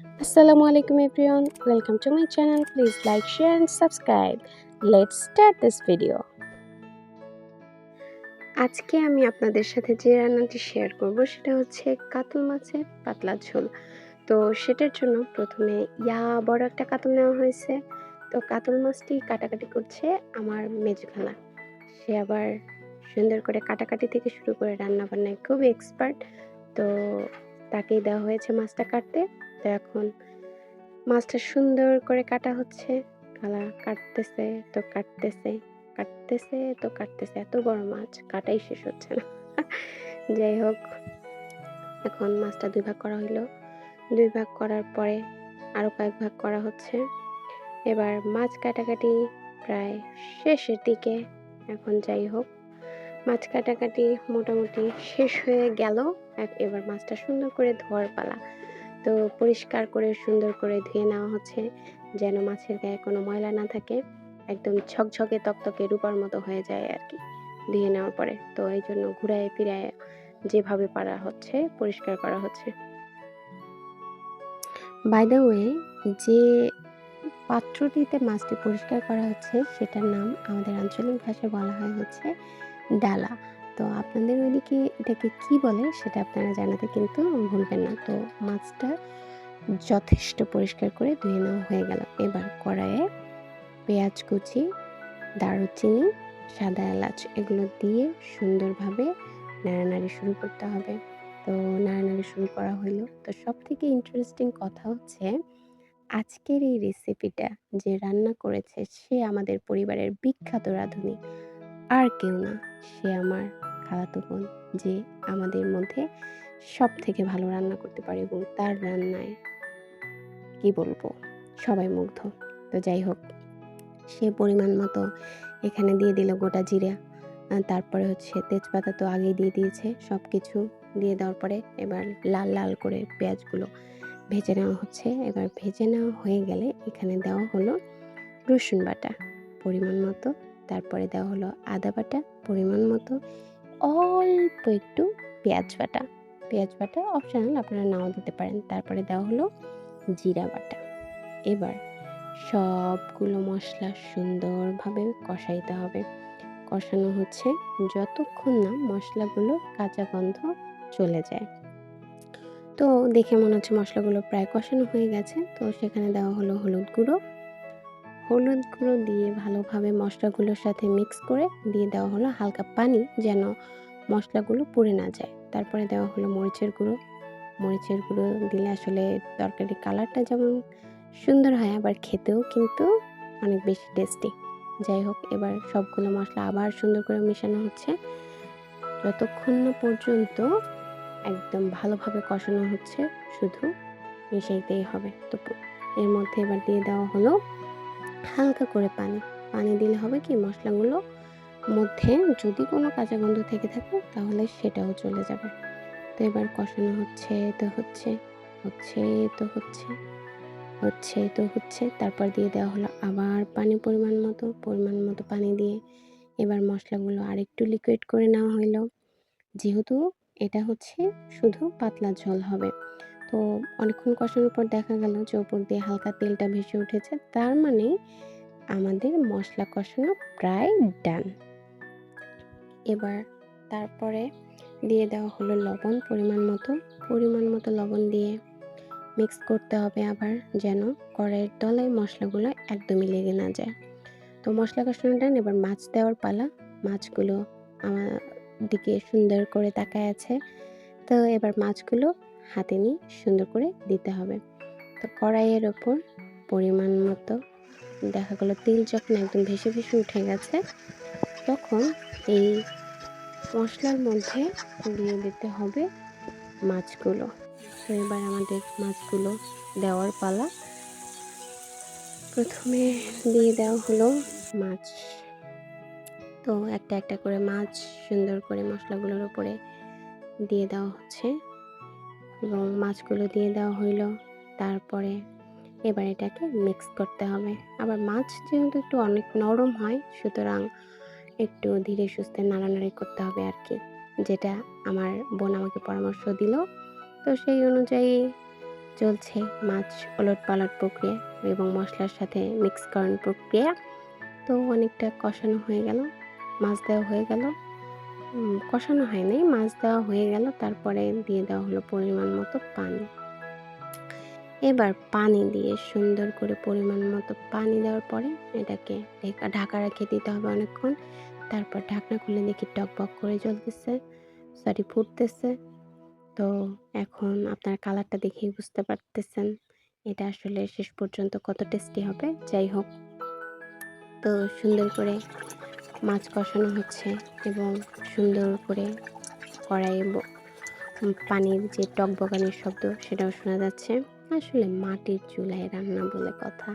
Assalamu alaikum everyone. Welcome to my channel. Please like, share and subscribe. Let's start this video. আজকে আমি আপনাদের সাথে যে রান্নাটি শেয়ার করব সেটা হচ্ছে কাতল মাছের পাতলা ঝোল তো সেটার জন্য প্রথমে ইয়া বড় একটা কাতল নেওয়া হয়েছে তো কাতল মাছটি কাটাকাটি করছে আমার মেজ খালা সে আবার সুন্দর করে কাটাকাটি থেকে শুরু করে রান্না বান্নায় খুব এক্সপার্ট তো তাকেই দেওয়া হয়েছে মাছটা কাটতে তো এখন মাছটা সুন্দর করে কাটা হচ্ছে। খালা কাটতেছে, তো কাটতেছে কাটতেছে, তো কাটতেছে। এত বড় মাছ, কাটাই শেষ হচ্ছে না। যাই হোক, এখন মাছটা দুই ভাগ করা হইল। দুই ভাগ করার পরে আরও কয়েক ভাগ করা হচ্ছে। এবার মাছ কাটাকাটি প্রায় শেষের দিকে। এখন যাই হোক, মাছ কাটাকাটি মোটামুটি শেষ হয়ে গেল। এবার মাছটা সুন্দর করে ধোয়ার পালা। তো পরিষ্কার করে, সুন্দর করে ধুয়ে নেওয়া হচ্ছে, যেন মাছের গায়ে কোনো ময়লা না থাকে। একদম ঝকঝকে, তকতকে রূপার মতো হয়ে যায় আর কি ধুয়ে নেওয়ার পরে। তো এই জন্য ঘুরায় ফিরায় যেভাবে পারা হচ্ছে, পরিষ্কার করা হচ্ছে। বাই দ্য ওয়ে যে পাত্রটিতে মাছটি পরিষ্কার করা হচ্ছে, সেটার নাম আমাদের আঞ্চলিক ভাষায় বলা হয় হচ্ছে ডালা। তো আপনাদের ওইদিকে এটাকে কি বলে সেটা আপনারা জানাতে কিন্তু ভুলবেন না। তো মাছটা যথেষ্ট পরিষ্কার করে ধুয়ে নেওয়া হয়ে গেল। এবার কড়াইয়ে পেঁয়াজ কুচি, দারুচিনি, সাদা এলাচ এগুলো দিয়ে সুন্দরভাবে নাড়ানাড়ি শুরু করতে হবে। তো নাড়ানাড়ি শুরু করা হলো। তো সব থেকে ইন্টারেস্টিং কথা হচ্ছে আজকের এই রেসিপিটা যে রান্না করেছে সে আমাদের পরিবারের বিখ্যাত রাঁধুনি। আর কেউ না, সে আমার খালাতো বোন যে আমাদের মধ্যে সব থেকে ভালো রান্না করতে পারে এবং তার রান্নায় কি বলব, সবাই মুগ্ধ। তো যাই হোক, সে পরিমাণ মতো এখানে দিয়ে দিল গোটা জিরা। তারপরে হচ্ছে তেজপাতা তো আগেই দিয়ে দিয়েছে সব কিছু দিয়ে দেওয়ার পরে এবার লাল লাল করে পেঁয়াজগুলো ভেজে নেওয়া হচ্ছে। এবার ভেজে নেওয়া হয়ে গেলে এখানে দেওয়া হলো রসুন বাটা, পরিমাণ মতো। তারপরে দেওয়া হলো আদা বাটা, পরিমাণ মতো। অল্প একটু পেঁয়াজ বাটা। পেঁয়াজ বাটা অপশনাল আপনারা নাও দিতে পারেন। তারপরে দেওয়া হলো জিরা বাটা। এবার সবগুলো মশলা সুন্দরভাবে কষাইতে হবে। কষানো হচ্ছে যতক্ষণ না মশলাগুলো কাঁচা গন্ধ চলে যায়। তো দেখে মনে হচ্ছে মশলাগুলো প্রায় কষানো হয়ে গেছে। তো সেখানে দেওয়া হলো হলুদ গুঁড়ো। হলুদ গুঁড়ো দিয়ে ভালোভাবে মশলাগুলোর সাথে মিক্স করে দিয়ে দেওয়া হলো হালকা পানি যেন মশলাগুলো পুড়ে না যায়। তারপরে দেওয়া হলো মরিচের গুঁড়ো। মরিচের গুঁড়ো দিলে আসলে তরকারির কালারটা যেমন সুন্দর হয়, আবার খেতেও কিন্তু অনেক বেশি টেস্টি যাই হোক, এবার সবগুলো মশলা আবার সুন্দর করে মেশানো হচ্ছে। যতক্ষণ না পর্যন্ত একদম ভালোভাবে কষানো হচ্ছে, শুধু মিশাইতেই হবে। তো এর মধ্যে এবার দিয়ে দেওয়া হলো হালকা করে পানি। পানি দিলে হবে কি, মশলাগুলো মধ্যে যদি কোনো কাঁচা গন্ধ থেকে থাকে, তাহলে সেটাও চলে যাবে। তো এবার কষানো হচ্ছে তো হচ্ছে হচ্ছে তো হচ্ছে হচ্ছে তো হচ্ছে। তারপর দিয়ে দেওয়া হলো আবার পানি পরিমাণ মতো পরিমাণ মতো পানি দিয়ে এবার মশলাগুলো আরেকটু লিকুইড করে নেওয়া হলো। যেহেতু এটা হচ্ছে শুধু পাতলা ঝোল হবে। তো অনেকক্ষণ কষানোর পর দেখা গেল যে ওপর দিয়ে হালকা তেলটা ভেসে উঠেছে। তার মানে আমাদের মশলা কষানো প্রায় ডান। এবার তারপরে দিয়ে দেওয়া হলো লবণ পরিমাণ মতো। পরিমাণ মতো লবণ দিয়ে মিক্স করতে হবে আবার যেন কড়াইয়ের তলায় মশলাগুলো একদমই লেগে না যায়। তো মশলা কষানো ডান, এবার মাছ দেওয়ার পালা। মাছগুলো আমার দিকে সুন্দর করে তাকায় আছে। তো এবার মাছগুলো হাতে নিয়ে সুন্দর করে দিতে হবে। তো কড়াইয়ের ওপর পরিমাণ মতো দেখা গেলো তেল যখন একদম ভেসে ভেসে উঠে গেছে, তখন এই মশলার মধ্যে দিয়ে দিতে হবে মাছগুলো। তো এবার আমাদের মাছগুলো দেওয়ার পালা। প্রথমে দিয়ে দেওয়া হলো মাছ। তো একটা একটা করে মাছ সুন্দর করে মশলাগুলোর উপরে দিয়ে দেওয়া হচ্ছে। এবং মাছগুলো দিয়ে দেওয়া হইল। তারপরে এবার এটাকে মিক্স করতে হবে। আবার মাছ যেহেতু একটু অনেক নরম হয়, সুতরাং একটু ধীরে সুস্থে নাড়ানাড়ি করতে হবে আর কি যেটা আমার বোন আমাকে পরামর্শ দিল। তো সেই অনুযায়ী চলছে মাছ ওলট পালট প্রক্রিয়া এবং মশলার সাথে মিক্সকরণ প্রক্রিয়া। তো অনেকটা কষানো হয়ে গেল, মাছ দেওয়া হয়ে গেল। কষানো হয় নাই মাছ দেওয়া হয়ে গেল। তারপরে দিয়ে দেওয়া হলো পরিমাণ মতো পানি। এবার পানি দিয়ে সুন্দর করে পরিমাণ মতো পানি দেওয়ার পরে এটাকে ঢেকা- রেখে দিতে হবে অনেকক্ষণ। তারপর ঢাকনা খুলে দেখি টকবক করে জ্বলতেছে, সরি, ফুটতেছে। তো এখন আপনার কালারটা দেখেই বুঝতে পারতেছেন। এটা আসলে শেষ পর্যন্ত কত টেস্টি হবে, যাই হোক। তো সুন্দর করে মাছ কষানো হচ্ছে এবং সুন্দর করে কড়াইয়ে পানির যে টকবগানির শব্দ সেটাও শোনা যাচ্ছে। আসলে মাটির চুলায় রান্না বলে কথা।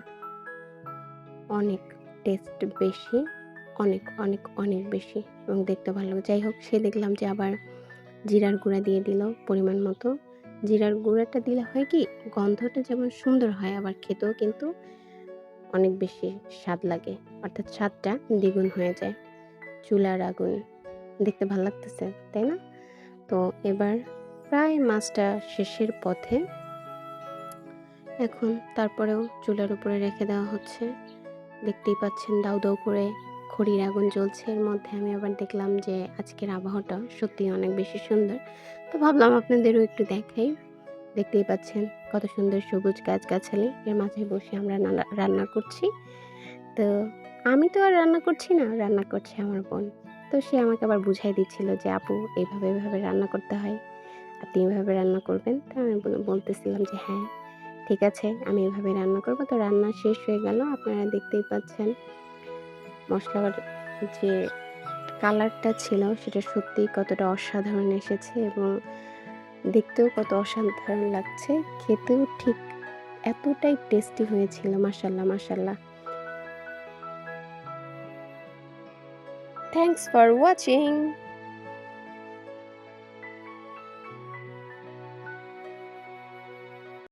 অনেক টেস্ট বেশি, অনেক অনেক অনেক বেশি এবং দেখতে ভালো। যাই হোক, সে দেখলাম যে আবার জিরার গুঁড়া দিয়ে দিল পরিমাণ মতো। জিরার গুঁড়াটা দিলে হয় কি, গন্ধটা যেমন সুন্দর হয় আবার খেতেও, কিন্তু অনেক বেশি স্বাদ লাগে। অর্থাৎ স্বাদটা দ্বিগুণ হয়ে যায়। চুলার আগুন। দেখতে ভালো লাগতেছে, তাই না? তো এবার প্রায় মাছটা শেষের পথে এখন তারপরেও চুলার উপরে রেখে দেওয়া হচ্ছে। দেখতেই পাচ্ছেন দাউ দাউ করে খড়ির আগুন জ্বলছে। এর মধ্যে আমি আবার দেখলাম যে আজকের আবহাওয়াটা সত্যি অনেক বেশি সুন্দর। তো ভাবলাম আপনাদেরও একটু দেখাই। দেখতেই পাচ্ছেন কত সুন্দর সবুজ গাছগাছালি, এর মাঝে বসে আমরা রান্না করছি। তো আমি তো আর রান্না করছি না, রান্না করছে আমার বোন। তো সে আমাকে আবার বুঝাই দিচ্ছিল যে, আপু এইভাবে এভাবে রান্না করতে হয়। আপনি এভাবে রান্না করবেন? তো আমি বল- বলতেছিলাম যে হ্যাঁ ঠিক আছে, আমি এভাবে রান্না করব। তো রান্না শেষ হয়ে গেল, আপনারা দেখতেই পাচ্ছেন। মশলার যে কালারটা ছিল, সেটা সত্যিই কতটা অসাধারণ এসেছে এবং দেখতেও কত অসাধারণ লাগছে। খেতেও ঠিক এতটাই টেস্টি হয়েছিল মাসাল্লাহ মাসাল্লাহ থ্যাংকস ফর ওয়াচিং